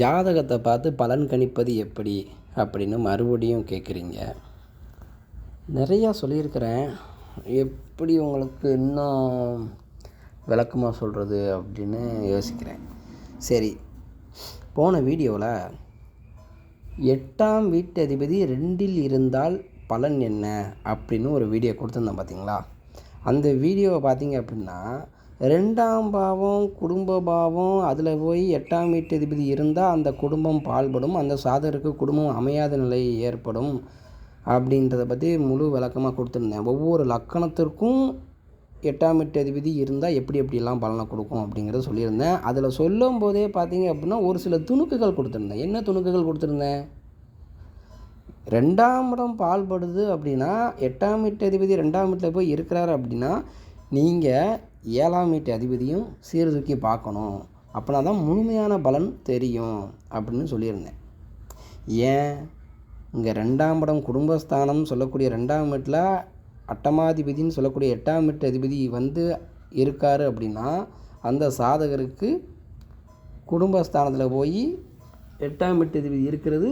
ஜாதகத்தை பார்த்து பலன் கணிப்பது எப்படி அப்படின்னு மறுபடியும் கேட்குறீங்க. நிறையா சொல்லியிருக்கிறேன். எப்படி உங்களுக்கு இன்னும் விளக்கமாக சொல்கிறது அப்படின்னு யோசிக்கிறேன். சரி போன வீடியோவில் எட்டாம் வீட்டதிபதி ரெண்டில் இருந்தால் பலன் என்ன அப்படின்னு ஒரு வீடியோ கொடுத்துருந்தேன் பார்த்தீங்களா அந்த வீடியோவை பார்த்தீங்க அப்படின்னா ரெண்டாம் பாவம் குடும்ப பாவம் அதில் போய் எட்டாம் வீட்டதிபதி இருந்தால் அந்த குடும்பம் பால்படும் அந்த சாதகருக்கு குடும்பம் அமையாத நிலை ஏற்படும் அப்படின்றத பற்றி முழு விளக்கமாக கொடுத்துருந்தேன். ஒவ்வொரு லக்கணத்திற்கும் எட்டாம் எட்டு அதிபதி இருந்தால் எப்படி எப்படிலாம் பலனை கொடுக்கும் அப்படிங்கிறத சொல்லியிருந்தேன். அதில் சொல்லும் போதே பார்த்தீங்க அப்படின்னா ஒரு சில துணுக்குகள் கொடுத்துருந்தேன். என்ன துணுக்குகள் கொடுத்துருந்தேன்? ரெண்டாம் இடம் பால்படுது அப்படின்னா எட்டாம் வீட்டு அதிபதி ரெண்டாம் வீட்டில் போய் இருக்கிறாரு அப்படின்னா நீங்கள் ஏழாம் வீட்டு அதிபதியும் சீர்தூக்கி பார்க்கணும். அப்படின்னா தான் முழுமையான பலன் தெரியும் அப்படின்னு சொல்லியிருந்தேன். ஏன்? இங்கே ரெண்டாம் இடம் குடும்பஸ்தானம் சொல்லக்கூடிய ரெண்டாம் வீட்டில் அட்டமாதிபதின்னு சொல்லக்கூடிய எட்டாம் வீட்டு அதிபதி வந்து இருக்கார் அப்படின்னா அந்த சாதகருக்கு குடும்பஸ்தானத்தில் போய் எட்டாம் வீட்டு அதிபதி இருக்கிறது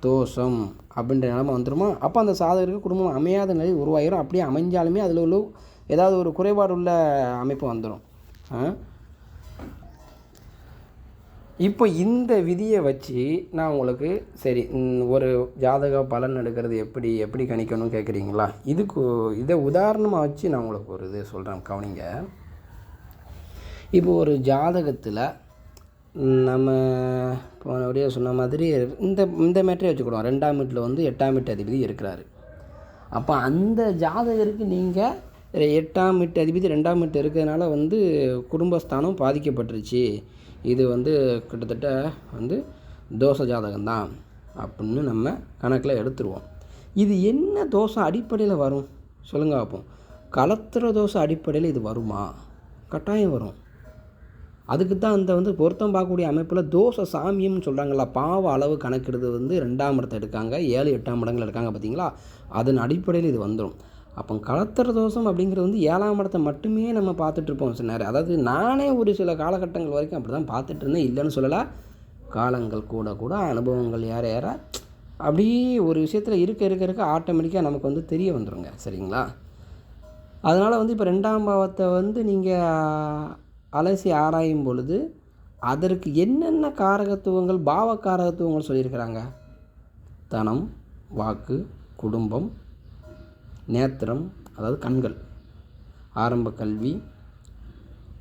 தோஷம் அப்படின்ற நிலமை வந்துடுமா அப்போ அந்த சாதகருக்கு குடும்பம் அமையாத நிலை உருவாகிடும் அப்படியே அமைஞ்சாலுமே அதில் உள்ள ஏதாவது ஒரு குறைபாடு உள்ள அமைப்பு வந்துடும் இப்போ இந்த விதியை வச்சு நான் உங்களுக்கு சரி ஒரு ஜாதக பலன் எடுக்கிறது எப்படி எப்படி கணிக்கணும்னு கேட்குறீங்களா இதுக்கு இதை உதாரணமாக வச்சு நான் உங்களுக்கு ஒரு இது சொல்கிறேன் கவனிங்க. இப்போ ஒரு ஜாதகத்தில் நம்ம போனபடியே சொன்ன மாதிரி இந்த இந்த மேட்டரே வச்சுக்கிடுவோம் ரெண்டாம் வீட்டில் வந்து எட்டாம் வீட்டு அதிபதி இருக்கிறாரு. அப்போ அந்த ஜாதகருக்கு நீங்கள் எட்டாம் வீட்டு அதிபதி ரெண்டாம் வீட்டு இருக்கிறதுனால வந்து குடும்பஸ்தானம் பாதிக்கப்பட்டுருச்சு. இது வந்து கிட்டத்தட்ட வந்து தோஷ ஜாதகம்தான் அப்படின்னு நம்ம கணக்கில் எடுத்துருவோம். இது என்ன தோஷம் அடிப்படையில் வரும்? சொல்லுங்க பார்ப்போம். கலத்துற தோசை அடிப்படையில் இது வருமா? கட்டாயம் வரும். அதுக்கு தான் அந்த வந்து பொருத்தம் பார்க்கக்கூடிய அமைப்பில் தோஷ சாமியம்னு சொல்கிறாங்களா பாவ அளவு கணக்கிடுறது வந்து ரெண்டாம் இடத்தை எடுக்காங்க ஏழு எட்டாம் இடங்கள் இருக்காங்க பார்த்தீங்களா? அதன் அடிப்படையில் இது வந்துடும் அப்போ கலத்திர தோஷம் அப்படிங்கிறது வந்து ஏழாம் இடத்தை மட்டுமே நம்ம பார்த்துட்ருப்போம் சொன்னார். அதாவது நானே ஒரு சில காலகட்டங்கள் வரைக்கும் அப்படி தான் பார்த்துட்டு இருந்தேன். இல்லைன்னு சொல்லலை. காலங்கள் கூட கூட அனுபவங்கள் ஏற ஏற அப்படியே ஒரு விஷயத்தில் இருக்க இருக்க இருக்க ஆட்டோமேட்டிக்காக நமக்கு வந்து தெரிய வந்துடுங்க சரிங்களா? அதனால் வந்து இப்போ ரெண்டாம் பாவத்தை வந்து நீங்கள் அலசி ஆராயும் பொழுது அதற்கு என்னென்ன காரகத்துவங்கள் பாவ காரகத்துவங்கள் சொல்லியிருக்கிறாங்க? தனம் வாக்கு குடும்பம் நேத்திரம் அதாவது கண்கள். ஆரம்ப கல்வி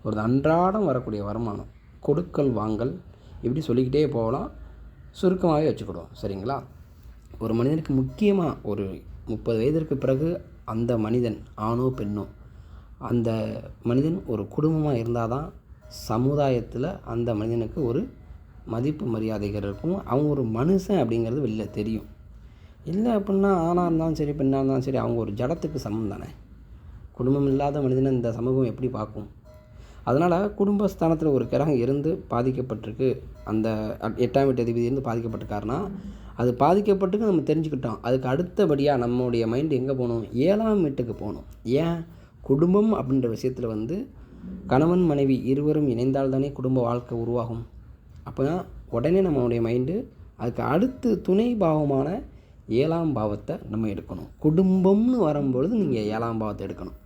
ஒரு அன்றாடம் வரக்கூடிய வருமானம். கொடுக்கல் வாங்கல் இப்படி சொல்லிக்கிட்டே போகலாம். சுருக்கமாகவே வச்சுக்கிடுவோம். சரிங்களா? ஒரு மனிதனுக்கு முக்கியமாக ஒரு முப்பது வயதிற்கு பிறகு அந்த மனிதன் ஆணோ பெண்ணோ அந்த மனிதன் ஒரு குடும்பமாக இருந்தால் தான் சமுதாயத்தில் அந்த மனிதனுக்கு ஒரு மதிப்பு மரியாதைகள் இருக்கும். அவங்க ஒரு மனுஷன் அப்படிங்கிறது வெளியில் தெரியும். இல்லை அப்படின்னா ஆணாக இருந்தாலும் சரி பெண்ணாக இருந்தாலும் சரி அவங்க ஒரு ஜடத்துக்கு சமம் தானே. குடும்பம் இல்லாத மனிதனை இந்த சமூகம் எப்படி பார்க்கும்? அதனால் குடும்பஸ்தானத்தில் ஒரு கிரகம் இருந்து பாதிக்கப்பட்டிருக்கு. அந்த எட்டாம் வீட்டு அதிபதி இருந்து பாதிக்கப்பட்டிருக்காருன்னா அது பாதிக்கப்பட்டுக்கு நம்ம தெரிஞ்சுக்கிட்டோம். அதுக்கு அடுத்தபடியாக நம்மளுடைய மைண்டு எங்கே போகணும்? ஏழாம் வீட்டுக்கு போகணும். ஏன்? குடும்பம் அப்படின்ற விஷயத்தில் வந்து கணவன் மனைவி இருவரும் இணைந்தால் தானே குடும்ப வாழ்க்கை உருவாகும். அப்போ உடனே நம்மளுடைய மைண்டு அதுக்கு அடுத்து துணை பாவமான ஏழாம் பாவத்தை நம்ம எடுக்கணும். குடும்பம்னு வரும்பொழுது நீங்கள் ஏழாம் பாவத்தை எடுக்கணும்.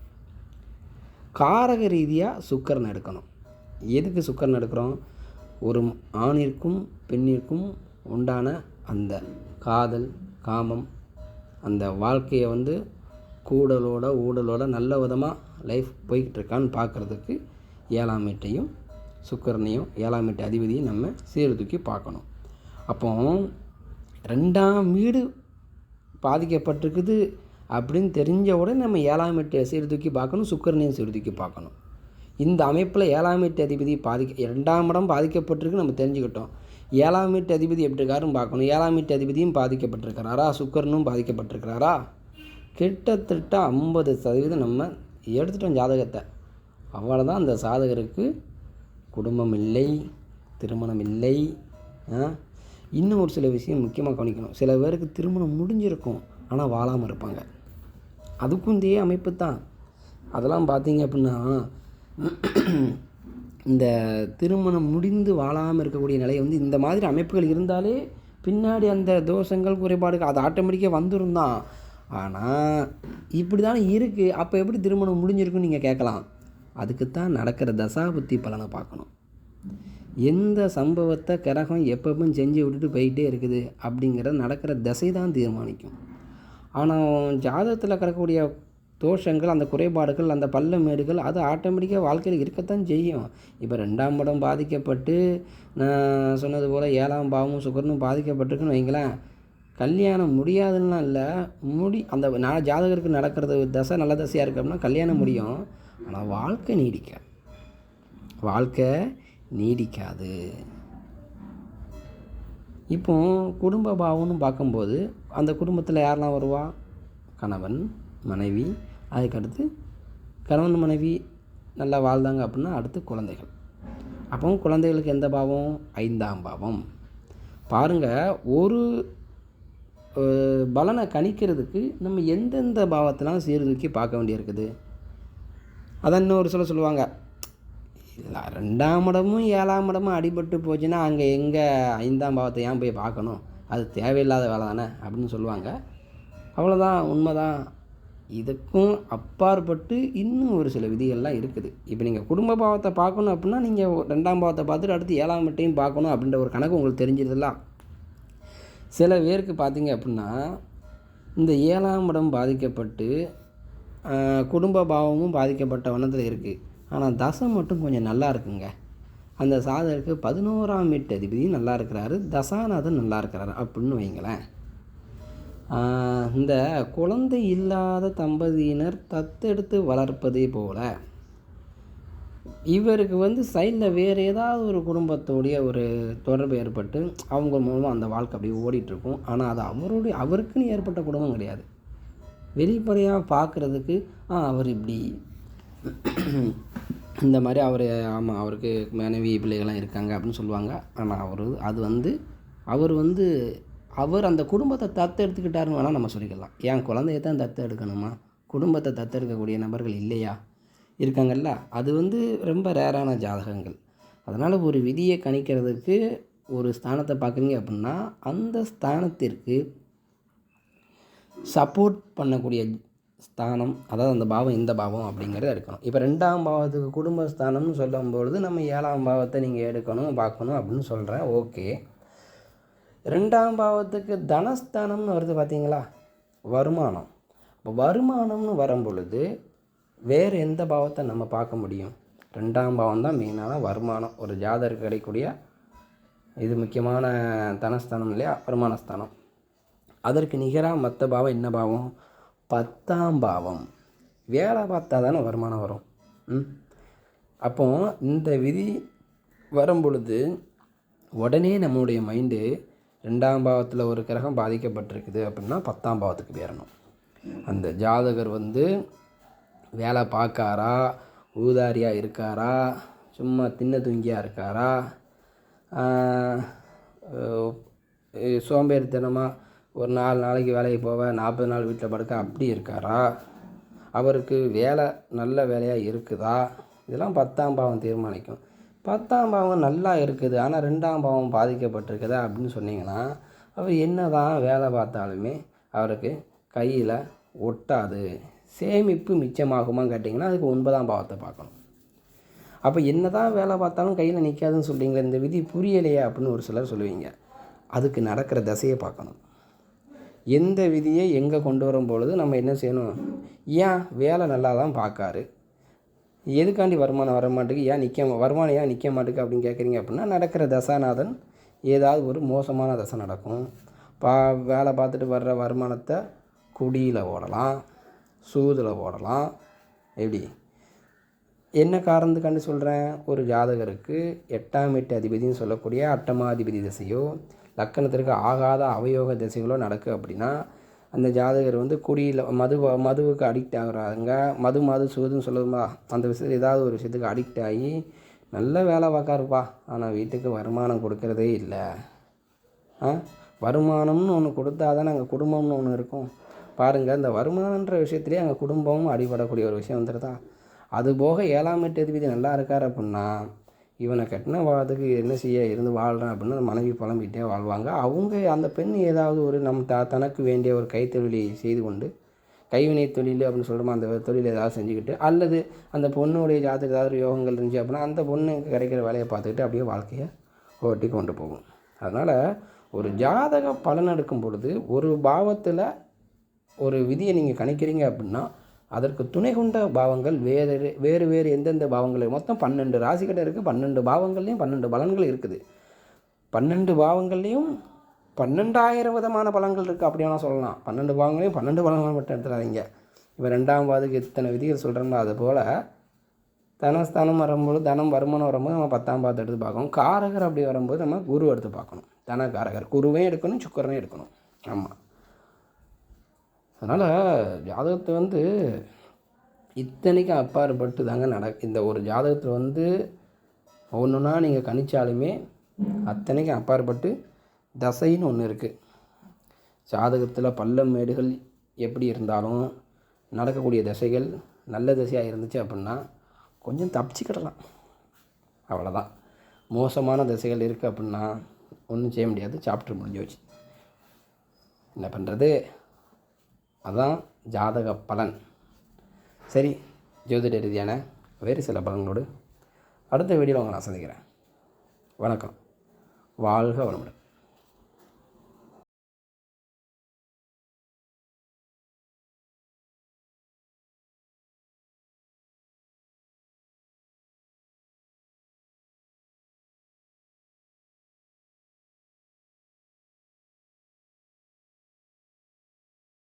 காரக ரீதியாக சுக்கரன் எடுக்கணும். எதுக்கு சுக்கரன் எடுக்கிறோம்? ஒரு ஆணிற்கும் பெண்ணிற்கும் உண்டான அந்த காதல் காமம் அந்த வாழ்க்கையை வந்து கூடலோட ஊடலோட நல்ல விதமாக லைஃப் போய்கிட்டு இருக்கான்னு பார்க்குறதுக்கு ஏழாம் வீட்டையும் சுக்கரனையும் ஏழாம் வீட்டு அதிபதியும் நம்ம சீர்தூக்கி பார்க்கணும். அப்போ ரெண்டாம் வீடு பாதிக்கப்பட்டிருக்குது அப்படின்னு தெரிஞ்ச உடனே நம்ம ஏழாம் எட்டு சீர்தூக்கி பார்க்கணும் சுக்கரனையும் சீர்தூக்கி பார்க்கணும். இந்த அமைப்பில் ஏழாம் எட்டு அதிபதி பாதிக்க ரெண்டாம் இடம் பாதிக்கப்பட்டிருக்கு நம்ம தெரிஞ்சுக்கிட்டோம். ஏழாம் எட்டு அதிபதி எப்படி இருக்காருன்னு பார்க்கணும். ஏழாம் எட்டு அதிபதியும் பாதிக்கப்பட்டிருக்கிறாரா சுக்கரனும் பாதிக்கப்பட்டிருக்கிறாரா கிட்டத்தட்ட ஐம்பது சதவீதம் நம்ம எடுத்துட்டோம் ஜாதகத்தை. அவ்வளோதான் அந்த சாதகருக்கு குடும்பம் இல்லை திருமணம் இல்லை ஆ? இன்னும் ஒரு சில விஷயம் முக்கியமாக கவனிக்கணும். சில பேருக்கு திருமணம் முடிஞ்சிருக்கும் ஆனால் வாழாமல் இருப்பாங்க. அதுக்கும் இதே அமைப்பு தான். அதெல்லாம் பார்த்தீங்க அப்படின்னா இந்த திருமணம் முடிந்து வாழாமல் இருக்கக்கூடிய நிலை வந்து இந்த மாதிரி அமைப்புகள் இருந்தாலே பின்னாடி அந்த தோஷங்கள் குறைபாடுகள் அது ஆட்டோமேட்டிக்காக வந்துடும் தான். ஆனால் இப்படி தானே இருக்குது அப்போ எப்படி திருமணம் முடிஞ்சிருக்குன்னு நீங்கள் கேட்கலாம் அதுக்கு தான் நடக்கிற தசாபுத்தி பலனை பார்க்கணும். எந்த சம்பவத்தை கிரகம் எப்பவும் செஞ்சு விட்டுட்டு போயிட்டே இருக்குது அப்படிங்கிறது நடக்கிற திசை தான் தீர்மானிக்கும். ஆனால் ஜாதகத்தில் கிடக்கக்கூடிய தோஷங்கள் அந்த குறைபாடுகள் அந்த பள்ள மேடுகள் அது ஆட்டோமேட்டிக்காக வாழ்க்கையில் இருக்கத்தான் செய்யும். இப்போ ரெண்டாம் படம் பாதிக்கப்பட்டு நான் சொன்னது போல் ஏழாம் பாவமும் சுகரனும் பாதிக்கப்பட்டிருக்குன்னு வைங்களேன் கல்யாணம் முடியாதுன்னா இல்லை முடி அந்த நான் ஜாதகருக்கு நடக்கிறது தசை நல்ல தசையாக இருக்குது அப்படின்னா கல்யாணம் முடியும். ஆனால் வாழ்க்கை நீடிக்க வாழ்க்கை நீடிக்காது. இப்போ குடும்ப பாவம்னு பார்க்கும்போது அந்த குடும்பத்தில் யாரெல்லாம் வருவா? கணவன் மனைவி அதுக்கடுத்து கணவன் மனைவி நல்லா வாழ்ந்தாங்க அப்படின்னா அடுத்து குழந்தைகள். அப்போ குழந்தைகளுக்கு எந்த பாவம்? ஐந்தாம் பாவம். பாருங்கள் ஒரு பலனை கணிக்கிறதுக்கு நம்ம எந்தெந்த பாவத்தெல்லாம் சீர்தூக்கி பார்க்க வேண்டியிருக்குது? அதான் இன்னொரு சொல்ல சொல்லுவாங்க ரெண்டாம் இடமும் ஏழாம் இடமும் அடிபட்டு போச்சுன்னா அங்கே எங்கே ஐந்தாம் பாவத்தை ஏன் போய் பார்க்கணும்? அது தேவையில்லாத வேலை தானே அப்படின்னு சொல்லுவாங்க. அவ்வளோதான் உண்மைதான். இதுக்கும் அப்பாற்பட்டு இன்னும் ஒரு சில விதிகள்லாம் இருக்குது. இப்போ நீங்கள் குடும்ப பாவத்தை பார்க்கணும் அப்படின்னா நீங்கள் ரெண்டாம் பாவத்தை பார்த்துட்டு அடுத்து ஏழாம் வீட்டையும் பார்க்கணும் அப்படின்ற ஒரு கணக்கு உங்களுக்கு தெரிஞ்சதெல்லாம் சில பேருக்கு பார்த்தீங்க அப்படின்னா இந்த ஏழாம் இடம் பாதிக்கப்பட்டு குடும்ப பாவமும் பாதிக்கப்பட்ட வண்ணத்தில் இருக்குது ஆனால் தசை மட்டும் கொஞ்சம் நல்லா இருக்குங்க. அந்த சாதகருக்கு பதினோராம் வீட்டு அதிபதி நல்லா இருக்கிறாரு தசாநாதன் நல்லா இருக்கிறாரு அப்படின்னு வைங்களேன். இந்த குழந்தை இல்லாத தம்பதியினர் தத்தெடுத்து வளர்ப்பதே போல். இவருக்கு வந்து சைடில் வேறு ஏதாவது ஒரு குடும்பத்தோடைய ஒரு தொடர்பு ஏற்பட்டு அவங்க மூலமாக அந்த வாழ்க்கை அப்படியே ஓடிட்டுருக்கும். ஆனால் அது அவருடைய அவருக்குன்னு ஏற்பட்ட குடும்பம் கிடையாது. வெளிப்படையாக பார்க்குறதுக்கு அவர் இப்படி இந்த மாதிரி அவர் ஆமாம் அவருக்கு மனைவி பிள்ளைகள்லாம் இருக்காங்க அப்படின்னு சொல்லுவாங்க. ஆனால் அவர் அது வந்து அவர் வந்து அவர் அந்த குடும்பத்தை தத்தெடுத்துக்கிட்டாருன்னு வேணால் நம்ம சொல்லிக்கலாம். என் குழந்தைய தான் தத்து எடுக்கணுமா குடும்பத்தை தத்தெடுக்கக்கூடிய நபர்கள் இல்லையா? இருக்காங்கல்ல? அது வந்து ரொம்ப ரேரான ஜாதகங்கள். அதனால் ஒரு விதியை கணிக்கிறதுக்கு ஒரு ஸ்தானத்தை பார்க்குறீங்க அப்படின்னா அந்த ஸ்தானத்திற்கு சப்போர்ட் பண்ணக்கூடிய ஸ்தானம் அதாவது அந்த பாவம் இந்த பாவம் அப்படிங்கிறத எடுக்கணும். இப்போ ரெண்டாம் பாவத்துக்கு குடும்ப ஸ்தானம்னு சொல்லும்பொழுது நம்ம ஏழாம் பாவத்தை நீங்கள் எடுக்கணும் பார்க்கணும் அப்படின்னு சொல்கிறேன் ஓகே. ரெண்டாம் பாவத்துக்கு தனஸ்தானம்னு வருது பார்த்தீங்களா வருமானம். இப்போ வருமானம்னு வரும் பொழுது வேறு எந்த பாவத்தை நம்ம பார்க்க முடியும்? ரெண்டாம் பாவம் தான் மெயினான வருமானம். ஒரு ஜாதருக்கு கிடைக்கக்கூடிய இது முக்கியமான தனஸ்தானம் இல்லையா? வருமானஸ்தானம். அதற்கு நிகராக மற்ற பாவம் என்ன பாவம்? பத்தாம் பாவம். வேலை பார்த்தா தானே வருமானம் வரும். ம்? அப்போ இந்த விதி வரும் பொழுது உடனே நம்மளுடைய மைண்டு ரெண்டாம் பாவத்தில் ஒரு கிரகம் பாதிக்கப்பட்டிருக்குது அப்படின்னா பத்தாம் பாவத்துக்கு போயிடணும் அந்த ஜாதகர் வந்து வேலை பார்க்காரா? ஊதாரியாக இருக்காரா? சும்மா தின்ன துங்கியாக இருக்காரா? சோம்பேறித்தனமாக ஒரு நாலு நாளைக்கு வேலைக்கு போவேன் நாற்பது நாள் வீட்டில் படுக்க அப்படி இருக்காரா? அவருக்கு வேலை நல்ல வேலையாக இருக்குதா? இதெல்லாம் பத்தாம் பாவம் தீர்மானிக்கும். பத்தாம் பாவம் நல்லா இருக்குது ஆனால் ரெண்டாம் பாவம் பாதிக்கப்பட்டிருக்குதா அப்படின்னு சொன்னீங்கன்னா அவர் என்ன தான் வேலை பார்த்தாலுமே அவருக்கு கையில் ஒட்டாது. சேமிப்பு மிச்சமாகுமான்னு கேட்டிங்கன்னா அதுக்கு ஒன்பதாம் பாவத்தை பார்க்கணும். அப்போ என்ன தான் வேலை பார்த்தாலும் கையில் நிற்காதுன்னு சொல்கிறீங்களே இந்த விதி புரியலையே அப்படின்னு ஒரு சிலர் சொல்லுவீங்க. அதுக்கு நடக்கிற தசையை பார்க்கணும். எந்த விதியை எங்கே கொண்டு வரும் பொழுது நம்ம என்ன செய்யணும்? ஏன் வேலை நல்லா தான் பார்க்காரு. எதுக்காண்டி வருமானம் வர மாட்டேங்குது? ஏன் நிற்க வருமானம் ஏன் நிற்க மாட்டேங்குது அப்படின்னு கேட்குறீங்க அப்படின்னா நடக்கிற தசாநாதன் ஏதாவது ஒரு மோசமான தசை நடக்கும். பா வேலை பார்த்துட்டு வர்ற வருமானத்தை குடியில் ஓடலாம் சூதில் ஓடலாம். எப்படி? என்ன காரணத்துக்காண்டி சொல்கிறேன் ஒரு ஜாதகருக்கு எட்டாம் எட்டு அதிபதினு சொல்லக்கூடிய அட்டமாதிபதி திசையோ லக்கணத்திற்கு ஆகாத அவயோக திசைகளோ நடக்கு அப்படின்னா அந்த ஜாதகர் வந்து குடியில் மது மதுவுக்கு அடிக்ட் ஆகுறாங்க மது மது சூதுன்னு சொல்லுமா அந்த விஷயத்தில் ஏதாவது ஒரு விஷயத்துக்கு அடிக்ட் ஆகி நல்ல வேலை பார்க்காருப்பா. ஆனால் வீட்டுக்கு வருமானம் கொடுக்கறதே இல்லை. ஆ? வருமானம்னு ஒன்று கொடுத்தா தானே அங்கே குடும்பம்னு ஒன்று இருக்கும். பாருங்கள் இந்த வருமானன்ற விஷயத்துலேயே அங்கே குடும்பமும் அடிபடக்கூடிய ஒரு விஷயம் வந்துடுதா அது போக ஏழாம் எட்டு அதிபதி நல்லா இருக்கார் அப்படின்னா இவனை கட்டின வாதுக்கு என்ன செய்ய இருந்து வாழ்கிறேன் அப்படின்னு அந்த மனைவி புலம்பிகிட்டே வாழ்வாங்க. அவங்க அந்த பெண் ஏதாவது ஒரு நம் த தனக்கு வேண்டிய ஒரு கைத்தொழிலை செய்து கொண்டு கைவினை தொழில் அப்படின்னு சொல்கிறோமோ அந்த தொழில் ஏதாவது செஞ்சுக்கிட்டு அல்லது அந்த பொண்ணுடைய ஜாதகம் ஏதாவது ஒரு யோகங்கள் இருந்துச்சு அப்படின்னா அந்த பொண்ணுக்கு கிடைக்கிற வேலையை பார்த்துக்கிட்டு அப்படியே வாழ்க்கையை ஓட்டி கொண்டு போகும். அதனால் ஒரு ஜாதக பலன் எடுக்கும் பொழுது ஒரு பாவத்தில் ஒரு விதியை நீங்கள் கணிக்கிறீங்க அப்படின்னா அதற்கு துணை கொண்ட பாவங்கள் வேறு வேறு வேறு எந்தெந்த பாவங்கள்? மொத்தம் பன்னெண்டு ராசிக்கிட்ட இருக்குது பன்னெண்டு பாவங்கள்லேயும் பன்னெண்டு பலன்கள் இருக்குது. பன்னெண்டு பாவங்கள்லேயும் பன்னெண்டாயிரம் விதமான பலன்கள் இருக்குது அப்படி வேணால் சொல்லலாம். பன்னெண்டு பாவங்களையும் பன்னெண்டு பலன்கள் மட்டும் எடுத்துடாதீங்க. இப்போ ரெண்டாம் பாதுக்கு இத்தனை விதிகள் சொல்கிறோம்னா அது போல் தனஸ்தானம் வரும்போது தனம் வருமானம் வரும்போது நம்ம பத்தாம் பாதத்தை எடுத்து பார்க்கணும். காரகர் அப்படி வரும்போது நம்ம குரு எடுத்து பார்க்கணும். தன காரகர் குருவையும் எடுக்கணும் சுக்கரனையும் எடுக்கணும். ஆமாம் அதனால் ஜாதகத்தை வந்து இத்தனைக்கும் அப்பாற்பட்டு தாங்க நட இந்த ஒரு ஜாதகத்தில் வந்து ஒன்றுனா நீங்கள் கணிச்சாலுமே அத்தனைக்கும் அப்பாற்பட்டு தசைன்னு ஒன்று இருக்குது ஜாதகத்தில் பள்ளம் மேடுகள் எப்படி இருந்தாலும் நடக்கக்கூடிய தசைகள் நல்ல திசையாக இருந்துச்சு அப்படின்னா கொஞ்சம் தப்பிச்சுக்கிடலாம். அவ்வளோதான் மோசமான திசைகள் இருக்குது அப்படின்னா ஒன்றும் செய்ய முடியாது. சாப்பிட்டு முடிஞ்சு வச்சு என்ன பண்ணுறது அதுதான் ஜாதக பலன். சரி ஜோதிட ரீதியான வேறு சில பலன்களோடு அடுத்த வீடியோவில் உங்களை நான் சந்திக்கிறேன். வணக்கம். வாழ்க வளமுடன்.